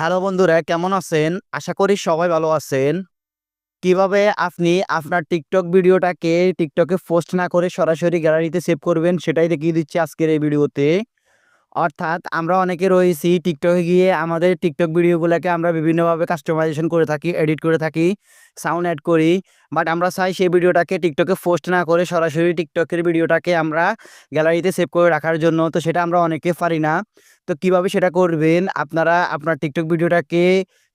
Hello বন্ধুরা, কেমন আছেন? আশা করি সবাই ভালো আছেন। কীভাবে আপনি আপনার টিকটক ভিডিওটাকে টিকটকে পোস্ট না করে সরাসরি গ্যালারিতে সেভ করবেন সেটাই দেখিয়ে দিচ্ছি আজকের এই ভিডিওতে। অর্থাৎ আমরা অনেকে রয়েছি টিকটকে গিয়ে আমাদের টিকটক ভিডিওগুলোকে আমরা বিভিন্নভাবে কাস্টমাইজেশন করে থাকি এডিট করে থাকি সাউন্ড অ্যাড করি। বাট আমরা চাই সেই ভিডিওটাকে টিকটকে পোস্ট না করে সরাসরি টিকটকের ভিডিওটাকে আমরা গ্যালারিতে সেভ করে রাখার জন্য। তো সেটা আমরা অনেকে পারি না। তো কীভাবে সেটা করবেন? আপনারা আপনার টিকটক ভিডিওটাকে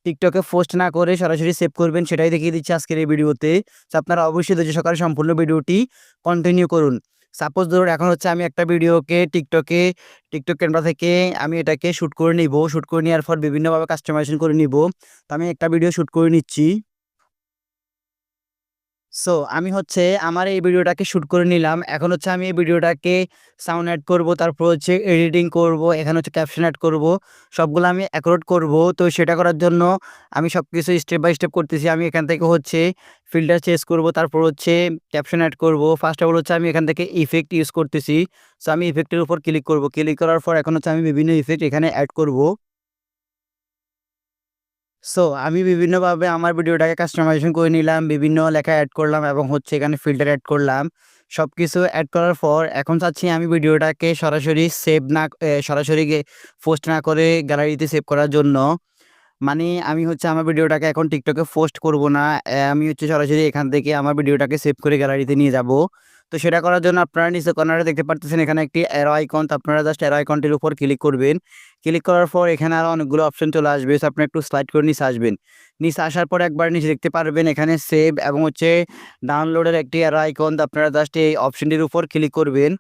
টিকটকে পোস্ট না করে সরাসরি সেভ করবেন সেটাই দেখিয়ে দিচ্ছি আজকের এই ভিডিওতে তো। আপনারা অবশ্যই ধৈর্য সকালে সম্পূর্ণ ভিডিওটি কন্টিনিউ করুন। সাপোজ ধরুন এখন হচ্ছে আমি একটা ভিডিওকে টিকটকে, টিকটক ক্যামেরা থেকে আমি এটাকে শ্যুট করে নিব। শ্যুট করে নেওয়ার পর বিভিন্নভাবে কাস্টমাইজেশন করে নিব। তো আমি একটা ভিডিও শ্যুট করে নিচ্ছি। সো আমি হচ্ছে আমার এই ভিডিওটাকে শ্যুট করে নিলাম। এখন হচ্ছে আমি এই ভিডিওটাকে সাউন্ড অ্যাড করব, তারপর হচ্ছে এডিটিং করব, এখানে হচ্ছে ক্যাপশন অ্যাড করব, সবগুলো আমি অ্যাকোর্ড করব। তো সেটা করার জন্য আমি সব কিছু স্টেপ বাই স্টেপ করতেছি। আমি এখান থেকে হচ্ছে ফিল্টার চেঞ্জ করব, তারপর হচ্ছে ক্যাপশন অ্যাড করব। ফার্স্ট অফ অল হচ্ছে আমি এখান থেকে ইফেক্ট ইউজ করতেছি। সো আমি ইফেক্টের উপর ক্লিক করব। ক্লিক করার পর এখন হচ্ছে আমি বিভিন্ন ইফেক্ট এখানে অ্যাড করব। সো আমি বিভিন্নভাবে আমার ভিডিওটাকে কাস্টমাইজেশন করে নিলাম, বিভিন্ন লেখা অ্যাড করলাম এবং হচ্ছে এখানে ফিল্টার অ্যাড করলাম। সব কিছু অ্যাড করার পর এখন চাচ্ছি আমি ভিডিওটাকে সরাসরি সেভ না সরাসরি পোস্ট না করে গ্যালারিতে সেভ করার জন্য। মানে আমি হচ্ছে আমার ভিডিওটাকে এখন টিকটকে পোস্ট করব না আমি হচ্ছে সরাসরি এখান থেকে আমার ভিডিওটাকে সেভ করে গ্যালারিতে নিয়ে যাব। তো সেটা করার জন্য আপনারা নিচে কর্নারে দেখতে পারতেছেন এখানে একটি অ্যারো আইকন তো আপনারা জাস্ট অ্যারো আইকনটির উপর ক্লিক করবেন। ক্লিক করার পর এখানে আরও অনেকগুলো অপশন চলে আসবে। সো আপনি একটু স্লাইড করে নিচে আসবেন। নিচে আসার পর একবার নিচে দেখতে পারবেন এখানে সেভ এবং হচ্ছে ডাউনলোডের একটি অ্যারো আইকন তো আপনারা জাস্ট এই অপশনটির উপর ক্লিক করবেন।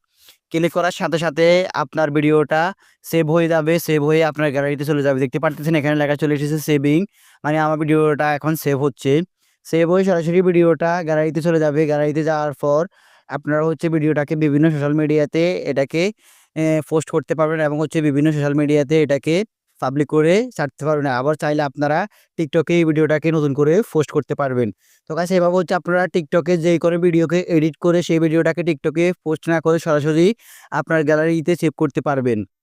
ক্লিক করার সাথে সাথে আপনার ভিডিওটা সেভ হয়ে যাবে। সেভ হয়ে আপনার গ্যালারিতে চলে যাবে। দেখতে পারতেছেন এখানে লেখা চলে এসেছে সেভিং মানে আমার ভিডিওটা এখন সেভ হচ্ছে। সেভ হয়ে সরাসরি ভিডিওটা গ্যালারিতে চলে যাবে। গ্যালারিতে যাওয়ার পর আপনারা হচ্ছে ভিডিওটাকে বিভিন্ন সোশ্যাল মিডিয়াতে এটাকে পোস্ট করতে পারবেন এবং হচ্ছে বিভিন্ন সোশ্যাল মিডিয়াতে এটাকে পাবলিক করে ছাড়তে পারবেন। আবার চাইলে আপনারা টিকটকে এই ভিডিওটাকে নতুন করে পোস্ট করতে পারবেন। তো কাছে এভাবে হচ্ছে আপনারা টিকটকে যে করে ভিডিওকে এডিট করে সেই ভিডিওটাকে টিকটকে পোস্ট না করে সরাসরি আপনার গ্যালারিতে সেভ করতে পারবেন।